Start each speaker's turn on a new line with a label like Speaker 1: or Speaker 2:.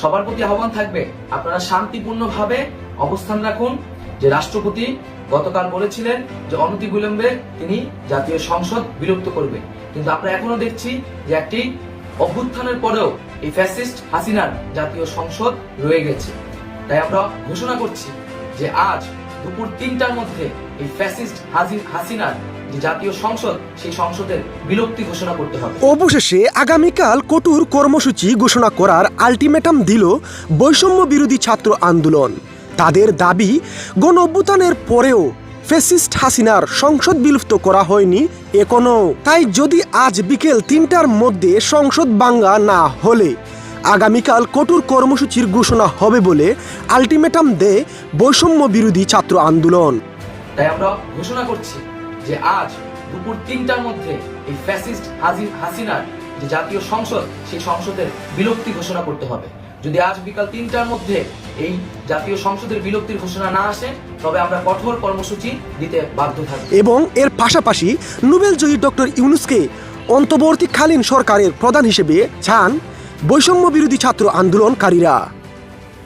Speaker 1: সবার প্রতি আহ্বান থাকবে, আপনারা শান্তিপূর্ণভাবে অবস্থান রাখুন। যে রাষ্ট্রপতি গতকাল বলেছিলেন যে অনতি বিলম্বে তিনি জাতীয় সংসদ বিলুপ্ত করবে। কিন্তু আমরা এখনও দেখছি যে একটি অভ্যুত্থানের পরেও এই ফ্যাসিস্ট হাসিনার জাতীয় সংসদ রয়ে গেছে। তাই আমরা ঘোষণা করছি যে আজ দুপুর তিনটার মধ্যে এই ফ্যাসিস্ট হাসি- হাসিনার জাতীয় সংসদ, সেই সংসদের বিলুপ্তি ঘোষণা করতে হবে।
Speaker 2: অবশেষে আগামীকাল কঠোর কর্মসূচি ঘোষণা করার আলটিমেটাম দিল বৈষম্য বিরোধী ছাত্র আন্দোলন। তাদের দাবি, গণ অভ্যুত্থানের পরেও ফেসিস্ট হাসিনার সংসদ বিলুপ্ত করা হয়নি এখনও। তাই যদি আজ বিকেল তিনটার মধ্যে সংসদ বাঙ্গা না হলে আগামীকাল কঠোর কর্মসূচির ঘোষণা হবে বলে আলটিমেটাম দেয় বৈষম্য বিরোধী ছাত্র আন্দোলন।
Speaker 1: তাই আমরা ঘোষণা করছি যে আজ দুপুর তিনটার মধ্যে এই ফ্যাসিস্ট হাজি- হাসিনার যে জাতীয় সংসদ সেই সংসদের বিলুপ্তি ঘোষণা করতে হবে। যদি আজ বিকাল তিনটার মধ্যে এই জাতীয় সংসদের বিলুপ্তির ঘোষণা না আসে তবে আমরা কঠোর কর্মসূচি দিতে বাধ্য থাকব।
Speaker 2: এবং এর পাশাপাশি নোবেলজয়ী ডক্টর ইউনুসকে অন্তর্বর্তীকালীন সরকারের প্রধান হিসেবে চান বৈষম্য বিরোধী ছাত্র আন্দোলনকারীরা।